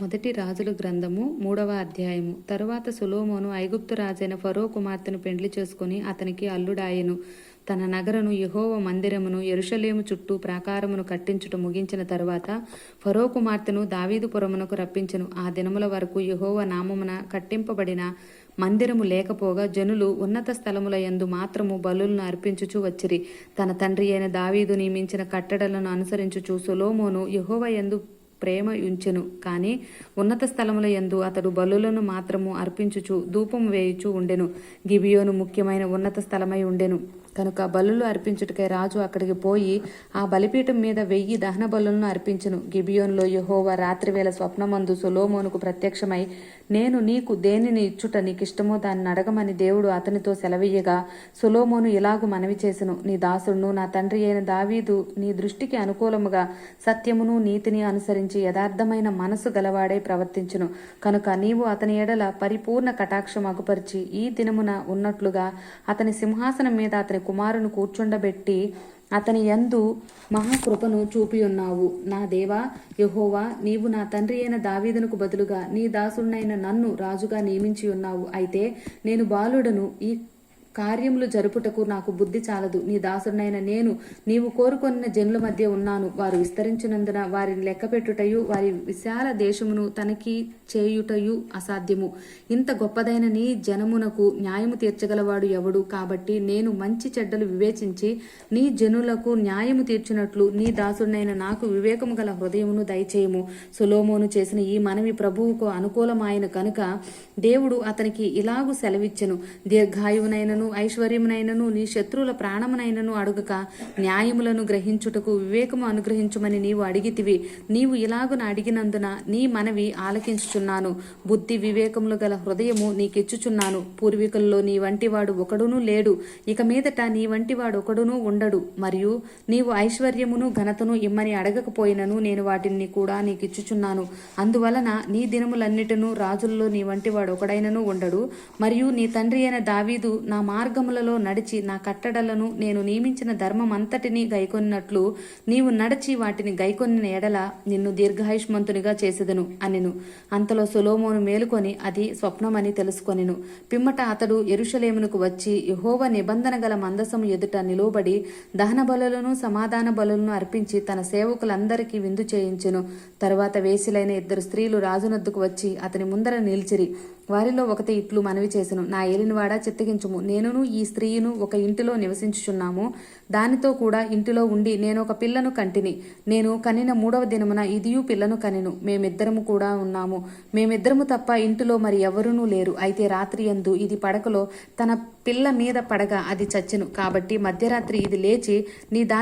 మొదటి రాజుల గ్రంథము మూడవ అధ్యాయము. తరువాత సులోమోను ఐగుప్తు రాజైన ఫరో కుమార్తెను పెండ్లి చేసుకుని అతనికి అల్లుడాయెను. తన నగరను యహోవ మందిరమును ఎరుషలేము చుట్టూ ప్రాకారమును కట్టించుట ముగించిన తరువాత ఫరో కుమార్తెను దావీదుపురమునకు రప్పించెను. ఆ దినముల వరకు యహోవ నామమున కట్టింపబడిన మందిరము లేకపోగా జనులు ఉన్నత స్థలముల యందు మాత్రము బలులను అర్పించుచు వచ్చిరి. తన తండ్రి అయిన దావీదు నియమించిన కట్టడలను అనుసరించుచు సులోమోను యహోవ యందు ప్రేమ ఉంచెను కానీ ఉన్నత స్థలముల యందు అతడు బలులను మాత్రము అర్పించుచు ధూపం వేయుచు ఉండెను. గిబియోను ముఖ్యమైన ఉన్నత స్థలమై ఉండెను. కనుక బలులు అర్పించుటకై రాజు అక్కడికి పోయి ఆ బలిపీఠం మీద వెయ్యి దహన బలులను అర్పించను. గిబియోన్లో యెహోవా రాత్రివేళ స్వప్నమందు సొలోమోనుకు ప్రత్యక్షమై నేను నీకు దేనిని ఇచ్చుట నీకిష్టమో దాన్ని అడగమని దేవుడు అతనితో సెలవీయగా సులోమోను ఇలాగు మనవి చేసెను. నీ దాసుడును నా తండ్రి అయిన దావీదు నీ దృష్టికి అనుకూలముగా సత్యమును నీతిని అనుసరించి యథార్థమైన మనసు గలవాడే ప్రవర్తించును. కనుక నీవు అతని ఎడల పరిపూర్ణ కటాక్షం అగుపరిచి ఈ దినమున ఉన్నట్లుగా అతని సింహాసనం మీద అతని కుమారును కూర్చుండబెట్టి అతని యందు మహాకృపను చూపి ఉన్నావు నా దేవా యహోవా నీవు నా తండ్రి అయిన దావీదునకు బదులుగా నీ దాసుడినైన నన్ను రాజుగా నియమించి ఉన్నావు అయితే నేను బాలుడను ఈ కార్యములు జరుపుటకు నాకు బుద్ధి చాలదు. నీ దాసుడినైన నేను నీవు కోరుకొన్న జనుల మధ్య ఉన్నాను. వారు విస్తరించినందున వారిని లెక్కపెట్టుటయు వారి విశాల దేశమును తనకి చేయుటయు అసాధ్యము. ఇంత గొప్పదైన నీ జనమునకు న్యాయము తీర్చగలవాడు ఎవడు? కాబట్టి నేను మంచి చెడ్డలు వివేచించి నీ జనులకు న్యాయము తీర్చినట్లు నీ దాసుడినైన నాకు వివేకము గల హృదయమును దయచేయము. సులోమోను చేసిన ఈ మనవి ప్రభువుకు అనుకూలమాయన కనుక దేవుడు అతనికి ఇలాగు సెలవిచ్చెను. దీర్ఘాయువునైనను ఐశ్వర్యమునైనను నీ శత్రువుల ప్రాణమునైనను అడుగక న్యాయములను గ్రహించుటకు వివేకము అనుగ్రహించుమని నీవు అడిగితివి. నీవు ఇలాగున అడిగినందున నీ మనవి ఆలకించుచున్నాను. బుద్ధి వివేకములు గల హృదయము నీకిచ్చుచున్నాను. పూర్వీకుల్లో నీ వంటివాడు ఒకడునూ లేడు. ఇక మీదట నీ వంటివాడు ఒకడునూ ఉండడు. మరియు నీవు ఐశ్వర్యమును ఘనతను ఇమ్మని అడగకపోయినను నేను వాటిని కూడా నీకిచ్చుచున్నాను. అందువలన నీ దినములన్నిటినూ రాజుల్లో నీ వంటివాడు ఒకడైనను ఉండడు. మరియు నీ తండ్రి అయిన దావీదు నా మార్గములలో నడిచి నా కట్టడలను నేను నియమించిన ధర్మమంతటినీ గైకొన్నట్లు నీవు నడిచి వాటిని గైకొన్న ఎడల నిన్ను దీర్ఘాయుష్మంతునిగా చేసేదను అనెను. అంతలో సులోమోను మేలుకొని అది స్వప్నమని తెలుసుకొనెను. పిమ్మట అతడు ఎరుషలేమునకు వచ్చి యహోవ నిబంధన గల మందసము ఎదుట నిలువబడి దహన బలులను సమాధాన బలులను అర్పించి తన సేవకులందరికీ విందు చేయించెను. తరువాత వేసిలైన ఇద్దరు స్త్రీలు రాజునద్దుకు వచ్చి అతని ముందర నిలిచిరి. వారిలో ఒకటి ఇట్లు మనవి చేసెను. నా ఏలినవాడా చిత్తగించుము. నేను నేనును ఈ స్త్రీయును ఒక ఇంటిలో నివసించుచున్నాము. దానితో కూడా ఇంటిలో ఉండి నేను ఒక పిల్లను కంటిని. నేను కనిన మూడవ దినమున ఇదియు పిల్లను కనెను. మేమిద్దరము కూడా ఉన్నాము. మేమిద్దరము తప్ప ఇంటిలో మరి ఎవరునూ లేరు. అయితే రాత్రి ఎందు ఇది పడకలో తన పిల్ల మీద పడగా అది చచ్చెను. కాబట్టి మధ్యరాత్రి ఇది లేచి నీ దా